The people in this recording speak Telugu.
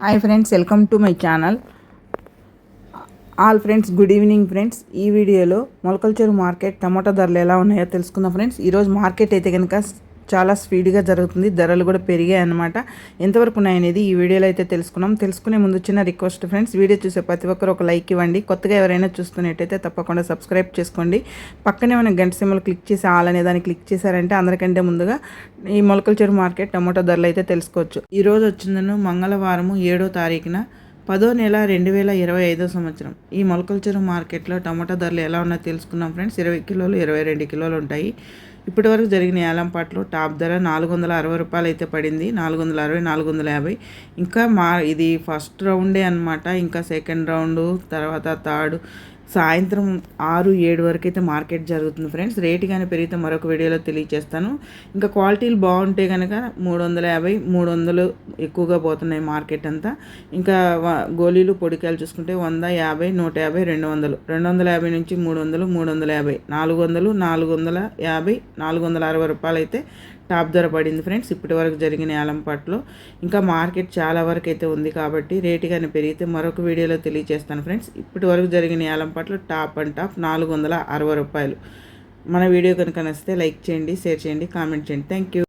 Hi friends welcome to my channel all friends good evening friends ఈ వీడియోలో మొలకల్చెరు మార్కెట్ టమాటా ధరలు ఎలా ఉన్నాయో తెలుసుకుందాం ఫ్రెండ్స్ ఈరోజు మార్కెట్ అయితే కనుక చాలా స్పీడ్గా జరుగుతుంది. ధరలు కూడా పెరిగాయి అన్నమాట. ఎంతవరకు ఉన్నాయనేది ఈ వీడియోలో అయితే తెలుసుకున్నాం. తెలుసుకునే ముందు చిన్న రిక్వెస్ట్ ఫ్రెండ్స్ వీడియో చూసే ప్రతి ఒక్కరు ఒక లైక్ ఇవ్వండి. కొత్తగా ఎవరైనా చూస్తున్నట్టయితే తప్పకుండా సబ్స్క్రైబ్ చేసుకోండి. పక్కనే మనం గంట సిమ్మలు క్లిక్ చేసి ఆల్ అనే దాన్ని క్లిక్ చేశారంటే అందరికంటే ముందుగా ఈ మొలకల చెరువు మార్కెట్ టమోటో ధరలు అయితే తెలుసుకోవచ్చు. ఈ రోజు వచ్చిందను మంగళవారం ఏడో తారీఖున పదో నెల రెండు వేల ఇరవై ఐదో సంవత్సరం. ఈ మొలకల చెరువు మార్కెట్లో టమాటా ధరలు ఎలా ఉన్నాయో తెలుసుకున్నాం ఫ్రెండ్స్. ఇరవై కిలోలు ఇరవై రెండు కిలోలు ఉంటాయి. ఇప్పటి వరకు జరిగిన ఏలంపాట్లో టాప్ ధర నాలుగు వందల అరవై రూపాయలు అయితే పడింది. నాలుగు వందల అరవై నాలుగు వందల యాభై. ఇంకా మా ఇది ఫస్ట్ రౌండే అనమాట ఇంకా సెకండ్ రౌండ్ తర్వాత థర్డ్. సాయంత్రం ఆరు ఏడు వరకు అయితే మార్కెట్ జరుగుతుంది ఫ్రెండ్స్. రేటు కానీ పెరిగితే మరొక వీడియోలో తెలియజేస్తాను. ఇంకా క్వాలిటీలు బాగుంటే కనుక మూడు వందల యాభై మూడు వందలు ఎక్కువగా పోతున్నాయి మార్కెట్ అంతా. ఇంకా గోళీలు పొడికాయలు చూసుకుంటే వంద యాభై నూట యాభై రెండు వందలు. రెండు వందల యాభై నుంచి మూడు వందలు మూడు వందల యాభై. నాలుగు వందలు నాలుగు వందల యాభై నాలుగు వందల అరవై రూపాయలు అయితే టాప్ ధర పడింది ఫ్రెండ్స్. ఇప్పటి వరకు జరిగిన ఆలంపాట్లో ఇంకా మార్కెట్ చాలా వరకు అయితే ఉంది కాబట్టి రేటు కానీ పెరిగితే మరొక వీడియోలో తెలియజేస్తాను ఫ్రెండ్స్. ఇప్పటి వరకు జరిగిన అలంపాట్లో టాప్ అండ్ టాప్ నాలుగు వందల అరవై రూపాయలు. మన వీడియో కనుక నచ్చితే లైక్ చేయండి షేర్ చేయండి కామెంట్ చేయండి. Thank you.